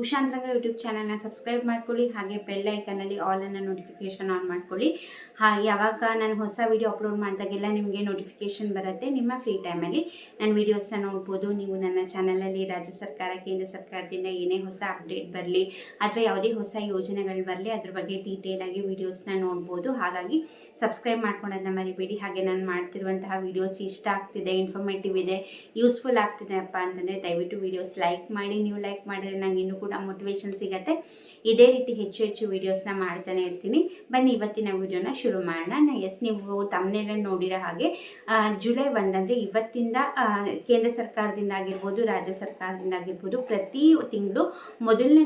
ಉಷಾ ಅಂತರಂಗ ಯೂಟ್ಯೂಬ್ ಚಾನಲ್ನ ಸಬ್ಸ್ಕ್ರೈಬ್ ಮಾಡ್ಕೊಳ್ಳಿ, ಹಾಗೆ ಬೆಲ್ ಐಕನಲ್ಲಿ ಆಲ್ ಅನ್ನು ನೋಟಿಫಿಕೇಶನ್ ಆನ್ ಮಾಡ್ಕೊಳ್ಳಿ. ಹಾಗೆ ಯಾವಾಗ ನಾನು ಹೊಸ ವಿಡಿಯೋ ಅಪ್ಲೋಡ್ ಮಾಡಿದಾಗೆಲ್ಲ ನಿಮಗೆ ನೋಟಿಫಿಕೇಶನ್ ಬರುತ್ತೆ ನಿಮ್ಮ ಫ್ರೀ ಟೈಮಲ್ಲಿ ನನ್ನ ವೀಡಿಯೋಸ್ನ ನೋಡ್ಬೋದು, ನೀವು ನನ್ನ ಚಾನಲಲ್ಲಿ ರಾಜ್ಯ ಸರ್ಕಾರ, ಕೇಂದ್ರ ಸರ್ಕಾರದಿಂದ ಏನೇ ಹೊಸ ಅಪ್ಡೇಟ್ ಬರಲಿ, ಅಥವಾ ಯಾವುದೇ ಹೊಸ ಯೋಜನೆಗಳು ಬರಲಿ, ಅದ್ರ ಬಗ್ಗೆ ಡೀಟೇಲ್ ಆಗಿ ವೀಡಿಯೋಸ್ನ ನೋಡ್ಬೋದು. ಹಾಗಾಗಿ ಸಬ್ಸ್ಕ್ರೈಬ್ ಮಾಡ್ಕೊಳ್ಳೋದನ್ನ ಮರಿಬೇಡಿ. ಹಾಗೆ ನಾನು ಮಾಡ್ತಿರುವಂತಹ ವೀಡಿಯೋಸ್ ಇಷ್ಟ ಆಗ್ತಿದೆ ಇನ್ಫಾರ್ಮೇಟಿವ್ ಇದೆ ಯೂಸ್ಫುಲ್ ಆಗ್ತಿದೆ ಅಪ್ಪ ಅಂತಂದರೆ ದಯವಿಟ್ಟು ವೀಡಿಯೋಸ್ ಲೈಕ್ ಮಾಡಿ. ನೀವು ಲೈಕ್ ಮಾಡಿದ್ರೆ ನಂಗೆ ಇನ್ನೂ ಮೋಟಿವೇಶನ್ ಸಿಗುತ್ತೆ. ಇದೇ ರೀತಿ ಹೆಚ್ಚು ಹೆಚ್ಚು ವೀಡಿಯೋಸ್ನ ಮಾಡ್ತಾನೆ ಇರ್ತೀನಿ. ಬನ್ನಿ, ಇವತ್ತಿನ ವಿಡಿಯೋನ ಶುರು ಮಾಡೋಣ. ಎಸ್ ನೀವು ತಮ್ಮನೇಲೆ ನೋಡಿರೋ ಹಾಗೆ ಜುಲೈ ಒಂದಂದರೆ ಇವತ್ತಿಂದ ಕೇಂದ್ರ ಸರ್ಕಾರದಿಂದ ಆಗಿರ್ಬೋದು, ರಾಜ್ಯ ಸರ್ಕಾರದಿಂದ ಆಗಿರ್ಬೋದು, ಪ್ರತಿ ತಿಂಗಳು ಮೊದಲನೇ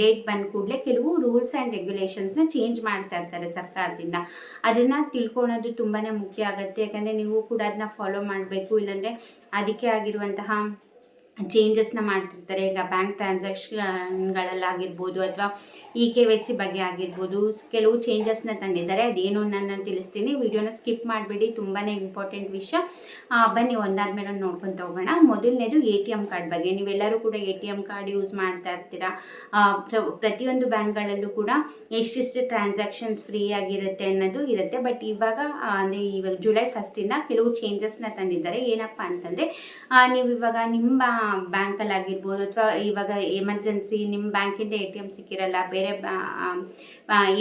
ಡೇಟ್ ಬಂದ ಕೂಡಲೇ ಕೆಲವು ರೂಲ್ಸ್ ಆ್ಯಂಡ್ ರೆಗ್ಯುಲೇಷನ್ಸ್ನ ಚೇಂಜ್ ಮಾಡ್ತಾ ಇರ್ತಾರೆ ಸರ್ಕಾರದಿಂದ. ಅದನ್ನು ತಿಳ್ಕೊಳೋದು ತುಂಬಾ ಮುಖ್ಯ ಆಗುತ್ತೆ. ಯಾಕಂದರೆ ನೀವು ಕೂಡ ಅದನ್ನ ಫಾಲೋ ಮಾಡಬೇಕು. ಇಲ್ಲಾಂದರೆ ಅದಕ್ಕೆ ಆಗಿರುವಂತಹ ಚೇಂಜಸ್ನ ಮಾಡ್ತಿರ್ತಾರೆ. ಈಗ ಬ್ಯಾಂಕ್ ಟ್ರಾನ್ಸಾಕ್ಷನ್ಗಳಲ್ಲಾಗಿರ್ಬೋದು ಅಥವಾ ಇ ಕೆ ವೈ ಸಿ ಬಗ್ಗೆ ಆಗಿರ್ಬೋದು, ಕೆಲವು ಚೇಂಜಸ್ನ ತಂದಿದ್ದಾರೆ. ಅದೇನು ನಾನು ತಿಳಿಸ್ತೀನಿ. ವಿಡಿಯೋನ ಸ್ಕಿಪ್ ಮಾಡಿಬಿಡಿ. ತುಂಬಾ ಇಂಪಾರ್ಟೆಂಟ್ ವಿಷಯ. ಬನ್ನಿ, ಒಂದಾದ್ಮೇಲೆ ಒಂದು ನೋಡ್ಕೊಂತ ಹೋಗೋಣ. ಮೊದಲನೇದು ಎ ಟಿ ಎಂ ಕಾರ್ಡ್ ಬಗ್ಗೆ. ನೀವೆಲ್ಲರೂ ಕೂಡ A T M card use ಮಾಡ್ತಾ ಇರ್ತೀರಾ? ಪ್ರ- ಪ್ರತಿಯೊಂದು ಬ್ಯಾಂಕ್ಗಳಲ್ಲೂ ಕೂಡ ಎಷ್ಟಿಷ್ಟು ಟ್ರಾನ್ಸಾಕ್ಷನ್ಸ್ ಫ್ರೀ ಆಗಿರುತ್ತೆ ಅನ್ನೋದು ಇರುತ್ತೆ. ಬಟ್ ಇವಾಗ ಅಂದರೆ ಇವಾಗ ಜುಲೈ ಫಸ್ಟಿಂದ ಕೆಲವು ಚೇಂಜಸ್ನ ತಂದಿದ್ದಾರೆ. ಏನಪ್ಪ ಅಂತಂದರೆ ನೀವು ಇವಾಗ ನಿಮ್ಮ ಬ್ಯಾಂಕಲ್ಲಿ ಆಗಿರ್ಬೋದು ಅಥವಾ ಇವಾಗ ಎಮರ್ಜೆನ್ಸಿ ನಿಮ್ಮ ಬ್ಯಾಂಕಿಂದ ಎ ಟಿ ಎಂ ಸಿಕ್ಕಿರಲ್ಲ, ಬೇರೆ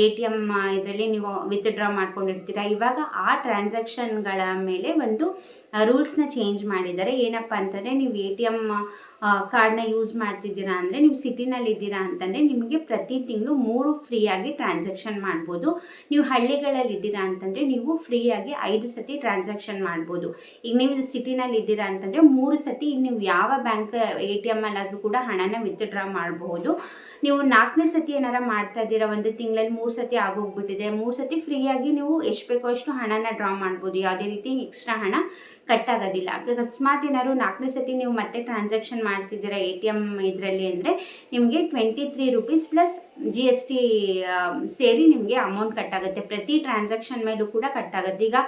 ಎ ಟಿ ಎಂ ಇದರಲ್ಲಿ ನೀವು ವಿತ್ಡ್ರಾ ಮಾಡ್ಕೊಂಡಿರ್ತೀರ? ಇವಾಗ ಆ ಟ್ರಾನ್ಸಾಕ್ಷನ್ಗಳ ಮೇಲೆ ಒಂದು ರೂಲ್ಸ್ನ ಚೇಂಜ್ ಮಾಡಿದ್ದಾರೆ. ಏನಪ್ಪ ಅಂತಂದರೆ ನೀವು ಎ ಟಿ ಎಂ ಕಾರ್ಡ್ನ ಯೂಸ್ ಮಾಡ್ತಿದ್ದೀರಾ ಅಂದರೆ ನೀವು ಸಿಟಿನಲ್ಲಿ ಇದ್ದೀರಾ ಅಂತಂದರೆ ನಿಮಗೆ ಪ್ರತಿ ತಿಂಗಳು ಮೂರು ಫ್ರೀಯಾಗಿ ಟ್ರಾನ್ಸಾಕ್ಷನ್ ಮಾಡ್ಬೋದು. ನೀವು ಹಳ್ಳಿಗಳಲ್ಲಿ ಇದ್ದೀರಾ ಅಂತಂದರೆ ನೀವು ಫ್ರೀಯಾಗಿ ಐದು ಸತಿ ಟ್ರಾನ್ಸಾಕ್ಷನ್ ಮಾಡ್ಬೋದು. ಈಗ ನೀವು ಸಿಟಿನಲ್ಲಿ ಇದ್ದೀರಾ ಅಂತಂದರೆ ಮೂರು ಸತಿ ನೀವು ಯಾವ ಬ್ಯಾಂಕ್ ಎ ಟಿ ಎಂ ಅಲ್ಲಾದರೂ ಕೂಡ ಹಣನ ವಿತ್ಡ್ರಾ ಮಾಡಬಹುದು. ನೀವು ನಾಲ್ಕನೇ ಸತಿ ಏನಾರ ಮಾಡ್ತಾ ಇದ್ದೀರಾ, ಒಂದು ತಿಂಗಳಲ್ಲಿ ಮೂರು ಸತಿ ಆಗೋಗ್ಬಿಟ್ಟಿದೆ, ಮೂರು ಸತಿ ಫ್ರೀಯಾಗಿ ನೀವು ಎಷ್ಟು ಬೇಕೋ ಅಷ್ಟು ಹಣನ ಡ್ರಾ ಮಾಡ್ಬೋದು. ಯಾವುದೇ ರೀತಿ ಎಕ್ಸ್ಟ್ರಾ ಹಣ ಕಟ್ ಆಗೋದಿಲ್ಲ ಅಕಸ್ಮಾತ್ ಏನಾದ್ರು ನಾಲ್ಕನೇ ಸತಿ ನೀವು ಮತ್ತೆ ಟ್ರಾನ್ಸಾಕ್ಷನ್ ಮಾಡ್ತಿದ್ದೀರಾ ಎ ಟಿ ಎಂ ಇದರಲ್ಲಿ ಅಂದರೆ ನಿಮಗೆ twenty three rupees plus G S T ಸೇರಿ ನಿಮಗೆ ಅಮೌಂಟ್ ಕಟ್ಟಾಗುತ್ತೆ ಪ್ರತಿ ಟ್ರಾನ್ಸಾಕ್ಷನ್ ಮೇಲೂ ಕೂಡ ಕಟ್ಟಾಗುತ್ತೆ ಈಗ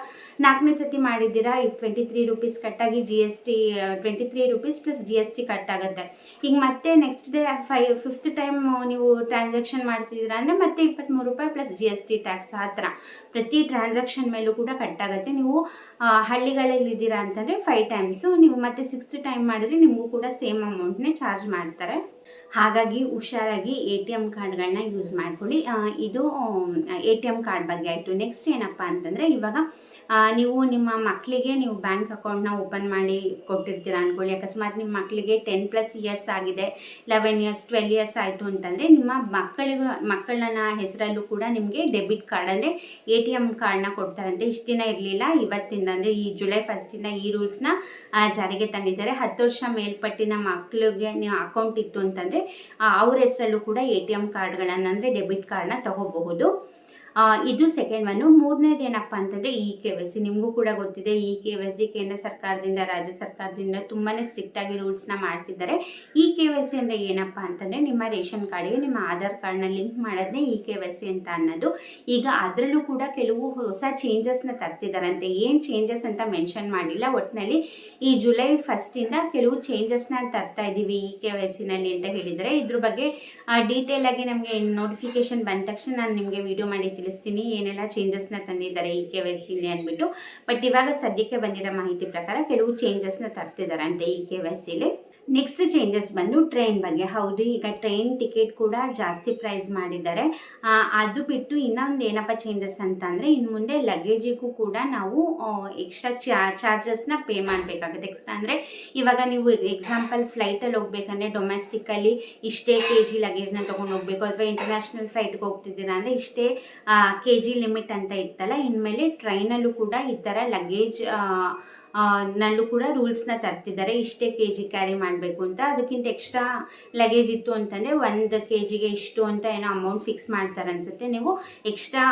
ನಾಲ್ಕನೇ ಸತಿ ಮಾಡಿದ್ದೀರಾ ಈಗ ಟ್ವೆಂಟಿ ತ್ರೀ ರುಪೀಸ್ ಕಟ್ಟಾಗಿ G S T twenty three rupees plus G S T ಕಟ್ಟಾಗುತ್ತೆ ಈಗ ಮತ್ತೆ ನೆಕ್ಸ್ಟ್ ಡೇ ಫೈ ಫಿಫ್ತ್ ಟೈಮ್ ನೀವು ಟ್ರಾನ್ಸಾಕ್ಷನ್ ಮಾಡ್ತಿದ್ದೀರಾ ಅಂದರೆ ಮತ್ತೆ ಇಪ್ಪತ್ತ್ಮೂರು ರೂಪಾಯಿ plus G S T tax ಆ ಥರ. ಪ್ರತಿ ಟ್ರಾನ್ಸಾಕ್ಷನ್ ಮೇಲೂ ಕೂಡ ಕಟ್ಟಾಗುತ್ತೆ ನೀವು ಹಳ್ಳಿಗಳಲ್ಲಿ ಇದ್ದೀರಾ ಅಂತಂದರೆ ಫೈವ್ ಟೈಮ್ಸು ನೀವು ಮತ್ತೆ ಸಿಕ್ಸ್ತ್ ಟೈಮ್ ಮಾಡಿದ್ರೆ ನಿಮಗೂ ಕೂಡ ಸೇಮ್ ಅಮೌಂಟ್ನೇ ಚಾರ್ಜ್ ಮಾಡ್ತಾರೆ. ಹಾಗಾಗಿ ಹುಷಾರಾಗಿ ಎ ಟಿ ಎಂ ಕಾರ್ಡ್ಗಳನ್ನ ಯೂಸ್ ಮಾಡ್ಕೊಳ್ಳಿ. ಇದು ಎ ಟಿ ಎಂ ಕಾರ್ಡ್ ಬಗ್ಗೆ ಆಯಿತು. ನೆಕ್ಸ್ಟ್ ಏನಪ್ಪ ಅಂತಂದರೆ ಇವಾಗ ನೀವು ನಿಮ್ಮ ಮಕ್ಕಳಿಗೆ ನೀವು ಬ್ಯಾಂಕ್ ಅಕೌಂಟ್ನ ಓಪನ್ ಮಾಡಿ ಕೊಟ್ಟಿರ್ತೀರ ಅಂದ್ಕೊಳ್ಳಿ ಅಕಸ್ಮಾತ್ ನಿಮ್ಮ ಮಕ್ಕಳಿಗೆ ಟೆನ್ ಪ್ಲಸ್ ಇಯರ್ಸ್ ಆಗಿದೆ, ಲೆವೆನ್ ಇಯರ್ಸ್, ಟ್ವೆಲ್ ಇಯರ್ಸ್ ಆಯಿತು ಅಂತಂದರೆ ನಿಮ್ಮ ಮಕ್ಕಳಿಗೂ, ಮಕ್ಕಳನ್ನ ಹೆಸರಲ್ಲೂ ಕೂಡ ನಿಮಗೆ ಡೆಬಿಟ್ ಕಾರ್ಡ್ ಅಂದರೆ ಎ ಟಿ ಎಂ ಕಾರ್ಡ್ನ ಕೊಡ್ತಾರಂತೆ. ಇಷ್ಟು ದಿನ ಇರಲಿಲ್ಲ. ಇವತ್ತಿಂದ ಅಂದರೆ ಈ ಜುಲೈ ಫಸ್ಟಿಂದ ಈ ರೂಲ್ಸ್ನ ಜಾರಿಗೆ ತಂದಿದ್ದಾರೆ. ಹತ್ತು ವರ್ಷ ಮೇಲ್ಪಟ್ಟಿನ ಮಕ್ಕಳಿಗೆ ನೀವು ಅಕೌಂಟ್ ಇತ್ತು ಅಂತಂದರೆ ಅವ್ರ ಹೆಸರಲ್ಲೂ ಕೂಡ ಎ ಟಿ ಎಂ ಕಾರ್ಡ್ಗಳನ್ನು ಅಂದರೆ ಡೆಬಿಟ್ ಕಾರ್ಡ್ನ ತಗೋಬಹುದು. ಇದು ಸೆಕೆಂಡ್ ಒನ್ನು ಮೂರನೇದು ಏನಪ್ಪ ಅಂತಂದರೆ ಇ ಕೆ ವೈ ಸಿ ನಿಮಗೂ ಕೂಡ ಗೊತ್ತಿದೆ ಇ ಕೆ ವೈ ಸಿ ಕೇಂದ್ರ ಸರ್ಕಾರದಿಂದ, ರಾಜ್ಯ ಸರ್ಕಾರದಿಂದ ತುಂಬಾ ಸ್ಟ್ರಿಕ್ಟಾಗಿ ರೂಲ್ಸ್ನ ಮಾಡ್ತಿದ್ದಾರೆ. ಇ ಕೆ ವೈ ಸಿ ಅಂದರೆ ಏನಪ್ಪ ಅಂತಂದರೆ ನಿಮ್ಮ ರೇಷನ್ ಕಾರ್ಡಿಗೆ ನಿಮ್ಮ ಆಧಾರ್ ಕಾರ್ಡ್ನ ಲಿಂಕ್ ಮಾಡೋದನ್ನೇ ಇ ಕೆ ವೈ ಸಿ ಅಂತ ಅನ್ನೋದು. ಈಗ ಅದರಲ್ಲೂ ಕೂಡ ಕೆಲವು ಹೊಸ ಚೇಂಜಸ್ನ ತರ್ತಿದ್ದಾರಂತೆ ಏನು ಚೇಂಜಸ್ ಅಂತ ಮೆನ್ಷನ್ ಮಾಡಿಲ್ಲ. ಒಟ್ಟಿನಲ್ಲಿ ಈ ಜುಲೈ ಫಸ್ಟಿಂದ ಕೆಲವು ಚೇಂಜಸ್ನ ತರ್ತಾ ಇದ್ದೀವಿ ಇ ಕೆ ವೈ ಸಿನಲ್ಲಿ ಅಂತ ಹೇಳಿದರೆ. ಇದ್ರ ಬಗ್ಗೆ ಡೀಟೇಲ್ ಆಗಿ ನಮಗೆ ನೋಟಿಫಿಕೇಶನ್ ಬಂದ ತಕ್ಷಣ ನಾನು ನಿಮಗೆ ವಿಡಿಯೋ ಮಾಡಿ ತಿಳಿಸ್ತೀನಿ, ಏನೆಲ್ಲ ಚೇಂಜಸ್ನ ತಂದಿದ್ದಾರೆ ಈ ಕೆ ವೈ ಸಿಲಿ ಅಂದ್ಬಿಟ್ಟು. ಬಟ್ ಇವಾಗ ಸದ್ಯಕ್ಕೆ ಬಂದಿರೋ ಮಾಹಿತಿ ಪ್ರಕಾರ ಕೆಲವು ಚೇಂಜಸ್ನ ತರ್ತಿದ್ದಾರೆ ಅಂತೆ ಈ ಕೆ ವೈ ಸಿಲಿ ನೆಕ್ಸ್ಟ್ ಚೇಂಜಸ್ ಬಂದು ಟ್ರೈನ್ ಬಗ್ಗೆ. ಹೌದು, ಈಗ ಟ್ರೈನ್ ಟಿಕೆಟ್ ಕೂಡ ಜಾಸ್ತಿ ಪ್ರೈಸ್ ಮಾಡಿದ್ದಾರೆ. ಅದು ಬಿಟ್ಟು ಇನ್ನೊಂದು ಏನಪ್ಪ ಚೇಂಜಸ್ ಅಂತಂದರೆ ಇನ್ನು ಮುಂದೆ ಲಗೇಜಿಗೂ ಕೂಡ ನಾವು ಎಕ್ಸ್ಟ್ರಾ ಚಾ ಚಾರ್ಜಸ್ನ ಪೇ ಮಾಡಬೇಕಾಗುತ್ತೆ. ಎಕ್ಸ್ಟ್ರಾ ಅಂದರೆ, ಇವಾಗ ನೀವು ಎಕ್ಸಾಂಪಲ್ ಫ್ಲೈಟಲ್ಲಿ ಹೋಗ್ಬೇಕಂದ್ರೆ ಡೊಮೆಸ್ಟಿಕ್ಕಲ್ಲಿ ಇಷ್ಟೇ ಕೆ ಜಿ ಲಗೇಜ್ನ ತೊಗೊಂಡು ಹೋಗ್ಬೇಕು. ಅಥವಾ ಇಂಟರ್ನ್ಯಾಷನಲ್ ಫ್ಲೈಟ್ಗೆ ಹೋಗ್ತಿದ್ದೀರಾ ಅಂದರೆ, ಇಷ್ಟೇ ಕೆ ಜಿ ಲಿಮಿಟ್ ಅಂತ ಇತ್ತಲ್ಲ, ಇನ್ಮೇಲೆ ಟ್ರೈನಲ್ಲೂ ಕೂಡ ಈ ಥರ ಲಗೇಜ್ ನಲ್ಲೂ ಕೂಡ ರೂಲ್ಸ್ನ ತರ್ತಿದ್ದಾರೆ. ಇಷ್ಟೇ ಕೆ ಜಿ ಕ್ಯಾರಿ ಮಾಡಬೇಕು ಅಂತ. ಅದಕ್ಕಿಂತ ಎಕ್ಸ್ಟ್ರಾ ಲಗೇಜ್ ಇತ್ತು ಅಂತಂದರೆ ಒಂದು ಕೆ ಜಿಗೆ ಇಷ್ಟು ಅಂತ ಏನೋ ಅಮೌಂಟ್ ಫಿಕ್ಸ್ ಮಾಡ್ತಾರೆ ಅನ್ಸುತ್ತೆ. ನೀವು ಎಕ್ಸ್ಟ್ರಾ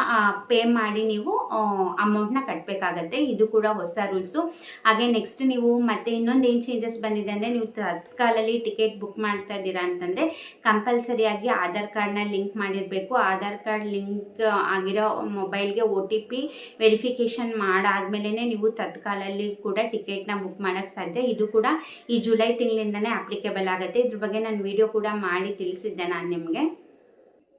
ಪೇ ಮಾಡಿ ನೀವು ಅಮೌಂಟ್ನ ಕಟ್ಟಬೇಕಾಗತ್ತೆ ಇದು ಕೂಡ ಹೊಸ ರೂಲ್ಸು ಹಾಗೆ ನೆಕ್ಸ್ಟ್ ನೀವು ಮತ್ತೆ ಇನ್ನೊಂದು ಏನು ಚೇಂಜಸ್ ಬಂದಿದೆ ಅಂದರೆ ನೀವು ತತ್ಕಾಲಲ್ಲಿ ಟಿಕೆಟ್ ಬುಕ್ ಮಾಡ್ತಾ ಇದ್ದೀರಾ ಅಂತಂದರೆ ಕಂಪಲ್ಸರಿಯಾಗಿ ಆಧಾರ್ ಕಾರ್ಡ್ನ ಲಿಂಕ್ ಮಾಡಿರಬೇಕು. ಆಧಾರ್ ಕಾರ್ಡ್ ಲಿಂಕ್ ಆಗಿರೋ ಮೊಬೈಲ್ಗೆ ಒ ಟಿ ಪಿ ವೆರಿಫಿಕೇಷನ್ ಮಾಡಾದ್ಮೇಲೆ ನೀವು ತತ್ಕಾಲಲ್ಲಿ ಕೂಡ ಟಿಕೆಟ್ನ ಬುಕ್ ಮಾಡೋಕ್ಕೆ ಸಾಧ್ಯ. ಇದು ಕೂಡ ಈ ಜುಲೈ ತಿಂಗಳಿಂದನೇ ಅಪ್ಲಿಕೇಬಲ್ ಆಗುತ್ತೆ. ಇದ್ರ ಬಗ್ಗೆ ನಾನು ವಿಡಿಯೋ ಕೂಡ ಮಾಡಿ ತಿಳಿಸಿದ್ದೆ ನಾನು ನಿಮಗೆ.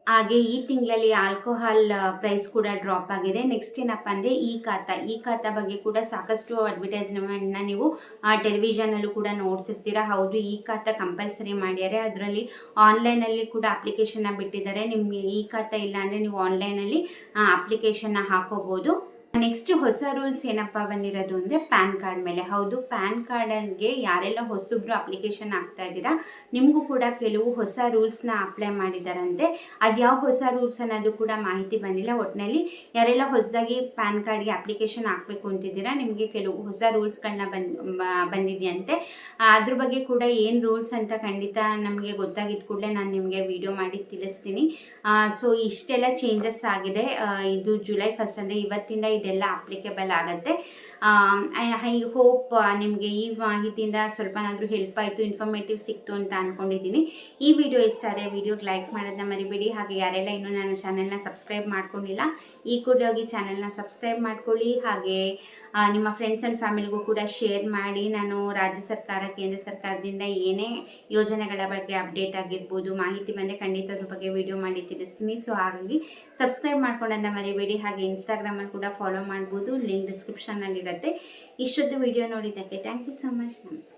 ಹಾಗೆ ಈ ತಿಂಗಳಲ್ಲಿ ಆಲ್ಕೋಹಾಲ್ ಪ್ರೈಸ್ ಕೂಡ ಡ್ರಾಪ್ ಆಗಿದೆ. ನೆಕ್ಸ್ಟ್ ಏನಪ್ಪ ಅಂದರೆ ಈ ಖಾತಾ. ಈ ಖಾತಾ ಬಗ್ಗೆ ಕೂಡ ಸಾಕಷ್ಟು ಅಡ್ವರ್ಟೈಸ್ಮೆಂಟ್ನ ನೀವು ಟೆಲಿವಿಷನಲ್ಲೂ ಕೂಡ ನೋಡ್ತಿರ್ತೀರ. ಹೌದು, ಈ ಖಾತಾ ಕಂಪಲ್ಸರಿ ಮಾಡ್ಯಾರೆ. ಅದರಲ್ಲಿ ಆನ್ಲೈನಲ್ಲಿ ಕೂಡ ಅಪ್ಲಿಕೇಶನ್ನ ಬಿಟ್ಟಿದ್ದಾರೆ. ನಿಮಗೆ ಈ ಖಾತಾ ಇಲ್ಲ ಅಂದರೆ ನೀವು ಆನ್ಲೈನಲ್ಲಿ ಅಪ್ಲಿಕೇಶನ್ನ ಹಾಕೋಬೋದು. ನೆಕ್ಸ್ಟ್ ಹೊಸ ರೂಲ್ಸ್ ಏನಪ್ಪ ಬಂದಿರೋದು ಅಂದರೆ ಪ್ಯಾನ್ ಕಾರ್ಡ್ ಮೇಲೆ. ಹೌದು ಪ್ಯಾನ್ ಕಾರ್ಡನ್ಗೆ ಯಾರೆಲ್ಲ ಹೊಸಬ್ರು ಅಪ್ಲಿಕೇಶನ್ ಆಗ್ತಾ ಇದ್ದೀರಾ, ನಿಮಗೂ ಕೂಡ ಕೆಲವು ಹೊಸ ರೂಲ್ಸ್ನ ಅಪ್ಲೈ ಮಾಡಿದಾರಂತೆ. ಅದು ಯಾವ ಹೊಸ ರೂಲ್ಸ್ ಅನ್ನೋದು ಕೂಡ ಮಾಹಿತಿ ಬಂದಿಲ್ಲ. ಒಟ್ಟಿನಲ್ಲಿ ಯಾರೆಲ್ಲ ಹೊಸದಾಗಿ ಪ್ಯಾನ್ ಕಾರ್ಡ್ಗೆ ಅಪ್ಲಿಕೇಶನ್ ಹಾಕಬೇಕು ಅಂತಿದ್ದೀರಾ, ನಿಮಗೆ ಕೆಲವು ಹೊಸ ರೂಲ್ಸ್ಗಳನ್ನ ಬಂದ್ ಬಂದಿದೆಯಂತೆ. ಅದ್ರ ಬಗ್ಗೆ ಕೂಡ ಏನು ರೂಲ್ಸ್ ಅಂತ ಖಂಡಿತ ನಮಗೆ ಗೊತ್ತಾಗಿದ್ದ ಕೂಡಲೇ ನಾನು ನಿಮಗೆ ವಿಡಿಯೋ ಮಾಡಿ ತಿಳಿಸ್ತೀನಿ. ಸೊ ಇಷ್ಟೆಲ್ಲ ಚೇಂಜಸ್ ಆಗಿದೆ. ಇದು ಜುಲೈ ಫಸ್ಟ್ ಅಂದರೆ ಇವತ್ತಿಂದ ಇದೆಲ್ಲ ಅಪ್ಲಿಕೇಬಲ್ ಆಗುತ್ತೆ. ಐ ಹೋಪ್ ನಿಮಗೆ ಈ ಮಾಹಿತಿಯಿಂದ ಸ್ವಲ್ಪನಾದರೂ ಹೆಲ್ಪ್ ಆಯಿತು ಇನ್ಫಾರ್ಮೇಟಿವ್ ಸಿಕ್ತು ಅಂತ ಅಂದ್ಕೊಂಡಿದ್ದೀನಿ ಈ ವಿಡಿಯೋ ಇಷ್ಟ ಆದರೆ ವಿಡಿಯೋಗೆ ಲೈಕ್ ಮಾಡೋದನ್ನ ಮರಿಬೇಡಿ. ಹಾಗೆ ಯಾರೆಲ್ಲ ಇನ್ನೂ ನನ್ನ ಚಾನೆಲ್ನ ಸಬ್ಸ್ಕ್ರೈಬ್ ಮಾಡ್ಕೊಂಡಿಲ್ಲ, ಈ ಕೂಡ ಹೋಗಿ ಚಾನೆಲ್ನ ಸಬ್ಸ್ಕ್ರೈಬ್ ಮಾಡ್ಕೊಳ್ಳಿ. ಹಾಗೆ ನಿಮ್ಮ ಫ್ರೆಂಡ್ಸ್ ಆ್ಯಂಡ್ ಫ್ಯಾಮಿಲಿಗೂ ಕೂಡ ಶೇರ್ ಮಾಡಿ. ನಾನು ರಾಜ್ಯ ಸರ್ಕಾರ, ಕೇಂದ್ರ ಸರ್ಕಾರದಿಂದ ಏನೇ ಯೋಜನೆಗಳ ಬಗ್ಗೆ ಅಪ್ಡೇಟ್ ಆಗಿರ್ಬೋದು, ಮಾಹಿತಿ ಬಂದರೆ ಖಂಡಿತ ಅದ್ರ ಬಗ್ಗೆ ವಿಡಿಯೋ ಮಾಡಿ ತಿಳಿಸ್ತೀನಿ. ಸೊ ಹಾಗಾಗಿ ಸಬ್ಸ್ಕ್ರೈಬ್ ಮಾಡ್ಕೊಂಡನ್ನ ಮರಿಬೇಡಿ. ಹಾಗೆ ಇನ್ಸ್ಟಾಗ್ರಾಮಲ್ಲಿ ಕೂಡ ಫಾಲೋ ಮಾಡ್ಬೋದು. ಲಿಂಕ್ ಡಿಸ್ಕ್ರಿಪ್ಷನ್ನಲ್ಲಿರುತ್ತೆ ಇಷ್ಟೊತ್ತು ವಿಡಿಯೋ ನೋಡಿದ್ದಕ್ಕೆ ಥ್ಯಾಂಕ್ ಯು ಸೊ ಮಚ್ ನಮಸ್ಕಾರ.